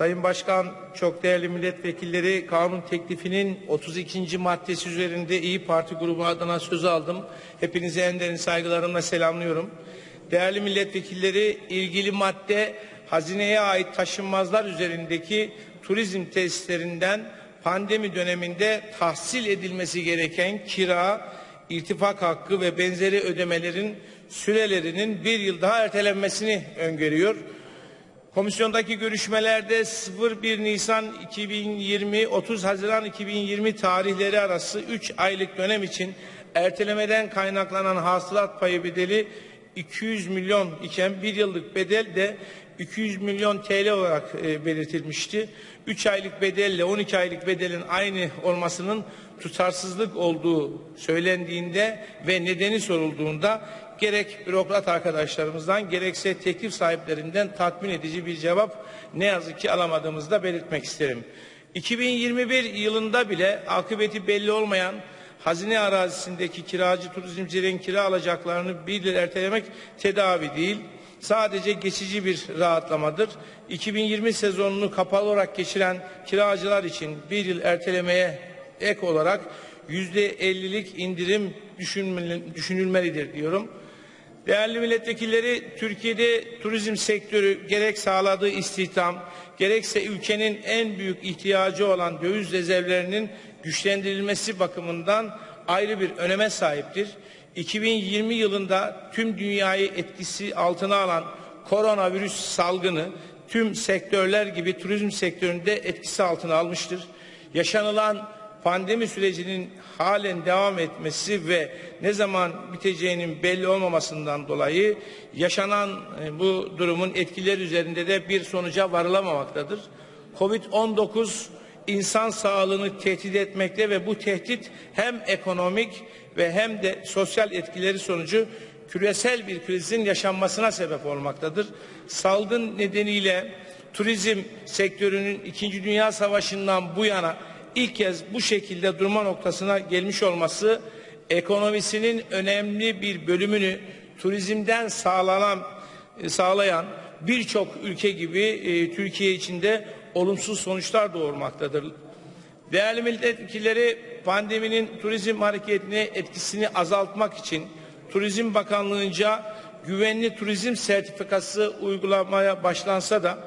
Sayın Başkan, çok değerli milletvekilleri kanun teklifinin 32. maddesi üzerinde İyi Parti grubu adına söz aldım. Hepinizi en derin saygılarımla selamlıyorum. Değerli milletvekilleri, ilgili madde hazineye ait taşınmazlar üzerindeki turizm tesislerinden pandemi döneminde tahsil edilmesi gereken kira, irtifak hakkı ve benzeri ödemelerin sürelerinin bir yıl daha ertelenmesini öngörüyor. Komisyondaki görüşmelerde 01 Nisan 2020 30 Haziran 2020 tarihleri arası 3 aylık dönem için ertelemeden kaynaklanan hasılat payı bedeli 200 milyon iken bir yıllık bedel de 200 milyon TL olarak e, belirtilmişti. 3 aylık bedelle 12 aylık bedelin aynı olmasının tutarsızlık olduğu söylendiğinde ve nedeni sorulduğunda gerek bürokrat arkadaşlarımızdan gerekse teklif sahiplerinden tatmin edici bir cevap ne yazık ki alamadığımızı da belirtmek isterim. 2021 yılında bile akıbeti belli olmayan hazine arazisindeki kiracı turizmcilerin kira alacaklarını bir yıl ertelemek tedavi değil. Sadece geçici bir rahatlamadır. 2020 sezonunu kapalı olarak geçiren kiracılar için bir yıl ertelemeye ek olarak yüzde 50'lik indirim düşünülmelidir diyorum. Değerli milletvekilleri, Türkiye'de turizm sektörü gerek sağladığı istihdam, gerekse ülkenin en büyük ihtiyacı olan döviz rezervlerinin güçlendirilmesi bakımından ayrı bir öneme sahiptir. 2020 yılında tüm dünyayı etkisi altına alan koronavirüs salgını tüm sektörler gibi turizm sektöründe etkisi altına almıştır. Yaşanılan pandemi sürecinin halen devam etmesi ve ne zaman biteceğinin belli olmamasından dolayı yaşanan e, bu durumun etkileri üzerinde de bir sonuca varılamamaktadır. Covid-19 insan sağlığını tehdit etmekte ve bu tehdit hem ekonomik ve hem de sosyal etkileri sonucu küresel bir krizin yaşanmasına sebep olmaktadır. Salgın nedeniyle turizm sektörünün 2. Dünya Savaşı'ndan bu yana ilk kez bu şekilde durma noktasına gelmiş olması ekonomisinin önemli bir bölümünü turizmden sağlanan e, sağlayan birçok ülke gibi e, Türkiye içinde olumsuz sonuçlar doğurmaktadır. Değerli milletvekilleri pandeminin turizm hareketine etkisini azaltmak için Turizm Bakanlığı'nca güvenli turizm sertifikası uygulamaya başlansa da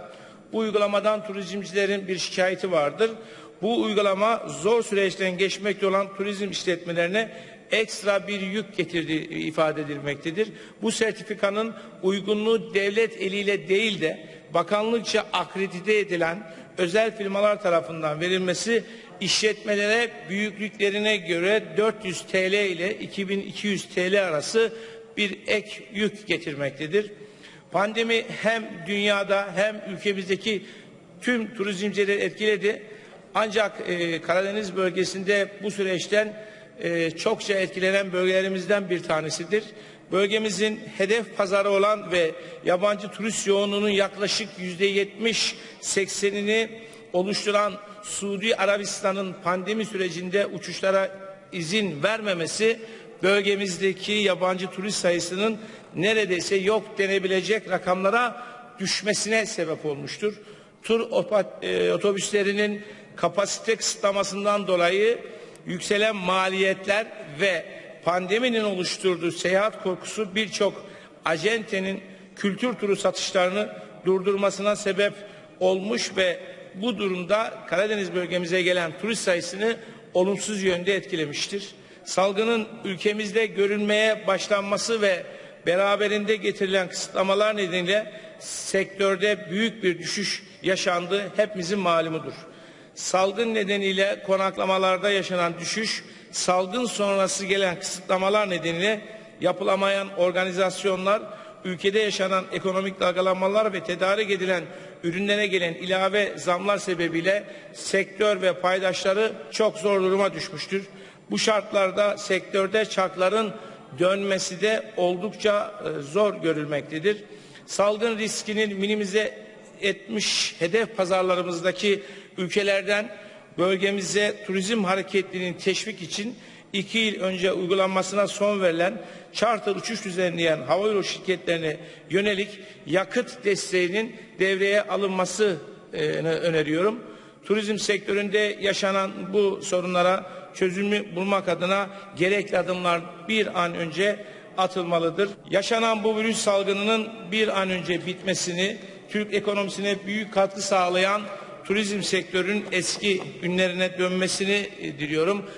bu uygulamadan turizmcilerin bir şikayeti vardır. Bu uygulama zor süreçten geçmekte olan turizm işletmelerine ekstra bir yük getirdiği ifade edilmektedir. Bu sertifikanın uygunluğu devlet eliyle değil de bakanlıkça akredite edilen özel firmalar tarafından verilmesi işletmelere büyüklüklerine göre 400 TL ile 2200 TL arası bir ek yük getirmektedir. Pandemi hem dünyada hem ülkemizdeki tüm turizmcileri etkiledi. Ancak e, Karadeniz bölgesinde bu süreçten e, çokça etkilenen bölgelerimizden bir tanesidir. Bölgemizin hedef pazarı olan ve yabancı turist yoğunluğunun yaklaşık yüzde yetmiş seksenini oluşturan Suudi Arabistan'ın pandemi sürecinde uçuşlara izin vermemesi bölgemizdeki yabancı turist sayısının neredeyse yok denebilecek rakamlara düşmesine sebep olmuştur. Tur e, otobüslerinin kapasite kısıtlamasından dolayı yükselen maliyetler ve pandeminin oluşturduğu seyahat korkusu birçok acentenin kültür turu satışlarını durdurmasına sebep olmuş ve bu durumda Karadeniz bölgemize gelen turist sayısını olumsuz yönde etkilemiştir. Salgının ülkemizde görülmeye başlanması ve beraberinde getirilen kısıtlamalar nedeniyle sektörde büyük bir düşüş yaşandı hepimizin malumudur. Salgın nedeniyle konaklamalarda yaşanan düşüş, salgın sonrası gelen kısıtlamalar nedeniyle yapılamayan organizasyonlar, ülkede yaşanan ekonomik dalgalanmalar ve tedarik edilen ürünlere gelen ilave zamlar sebebiyle sektör ve paydaşları çok zor duruma düşmüştür. Bu şartlarda sektörde çarkların dönmesi de oldukça e, zor görülmektedir. Salgın riskinin minimize etmiş hedef pazarlarımızdaki ülkelerden bölgemize turizm hareketliliğini teşvik için iki yıl önce uygulanmasına son verilen charter uçuş düzenleyen havayolu şirketlerine yönelik yakıt desteğinin devreye alınması e, öneriyorum. Turizm sektöründe yaşanan bu sorunlara çözümü bulmak adına gerekli adımlar bir an önce atılmalıdır. Yaşanan bu virüs salgınının bir an önce bitmesini Türk ekonomisine büyük katkı sağlayan turizm sektörünün eski günlerine dönmesini e, diliyorum.